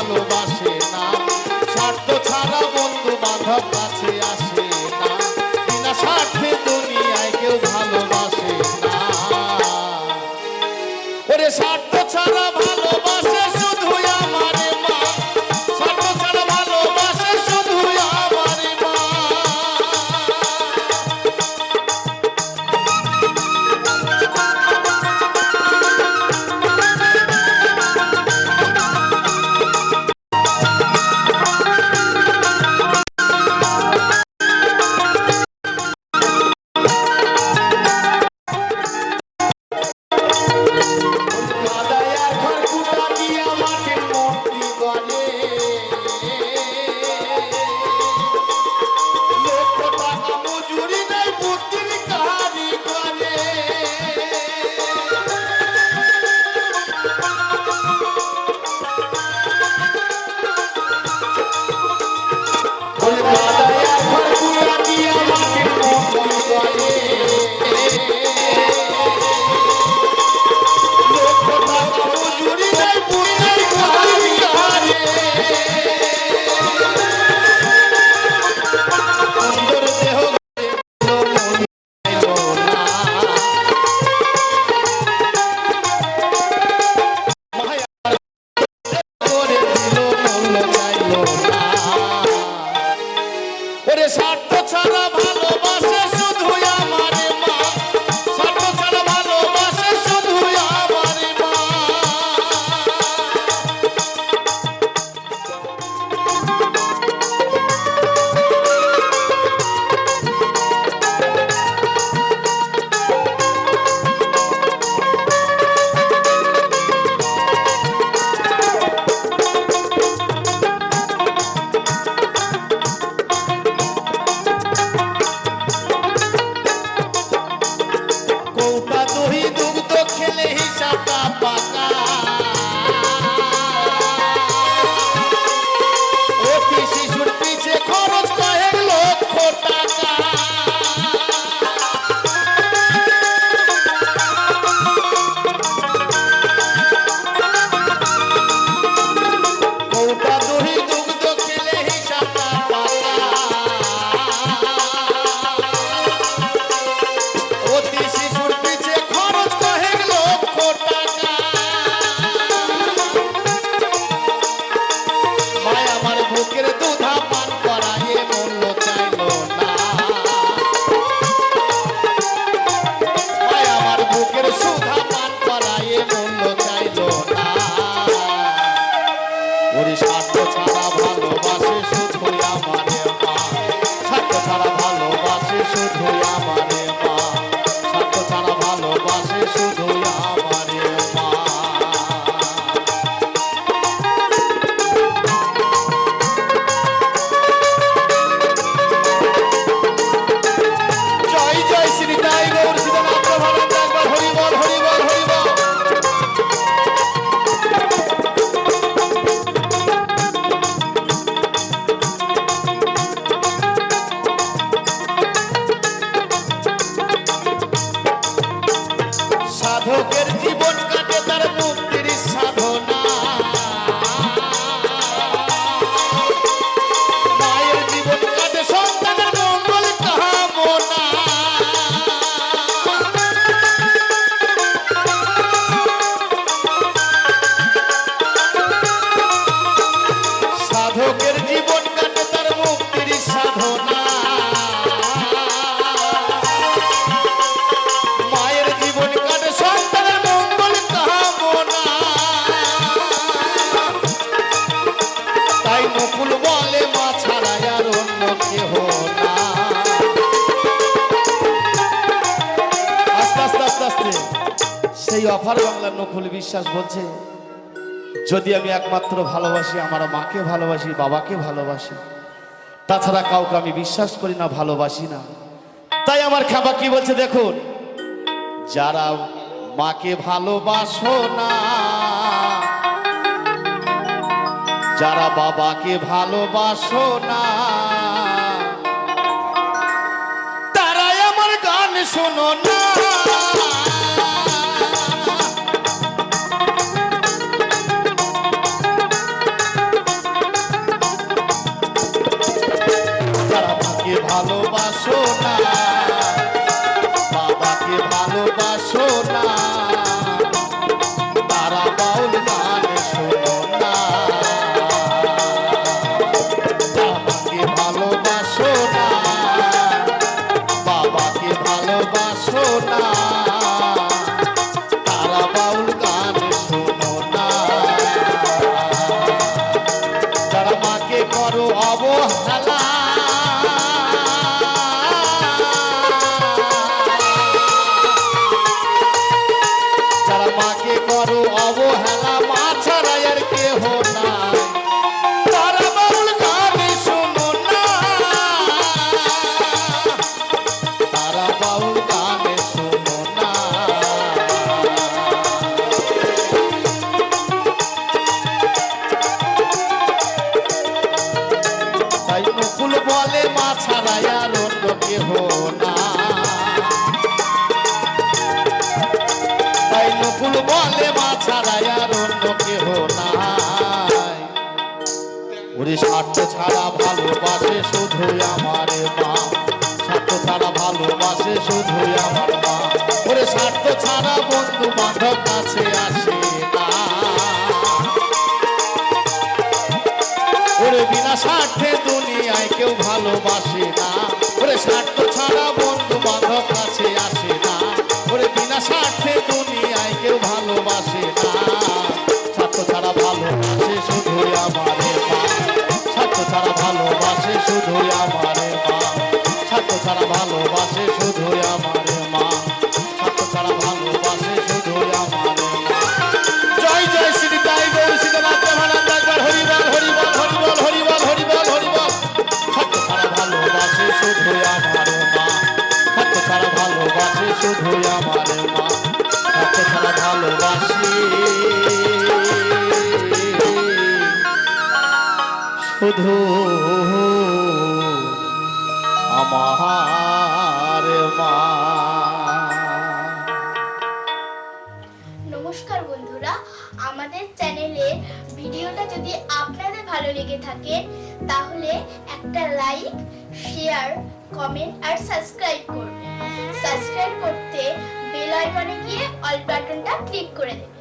ভালোবাসে না। ওরে স্বার্থ ছাড়া ভালোবাসা। অফার বাংলার নকুল বিশ্বাস বলছে, যদি আমি একমাত্র ভালোবাসি, আমার মাকে ভালোবাসি, বাবাকে ভালোবাসি, তাছাড়া কাউকে আমি বিশ্বাস করি না, ভালোবাসি না। তাই আমার খাবা কি বলছে দেখুন, যারা মাকে ভালোবাসো না, যারা বাবাকে ভালোবাসো না, তারাই আমার গান শোনো না। মাকে করো অবহেলা মা ছাড়া আর কেহ নাই। স্বার্থ ছাড়া ভালোবাসে শুধু আমার মা। স্বার্থ ছাড়া ভালোবাসে শুধু আমার মা। ওরে স্বার্থ ছাড়া বন্ধু বান্ধব শুধু মা নমস্কার বন্ধুরা, আমাদের চ্যানেলের ভিডিওটা যদি আপনাদের ভালো লেগে থাকে, তাহলে একটা লাইক শেয়ার কমেন্ট আর সাবস্ক্রাইব করবে। সাবস্ক্রাইব করতে বেল আইকনে গিয়ে অল বাটনটা ক্লিক করে দেবেন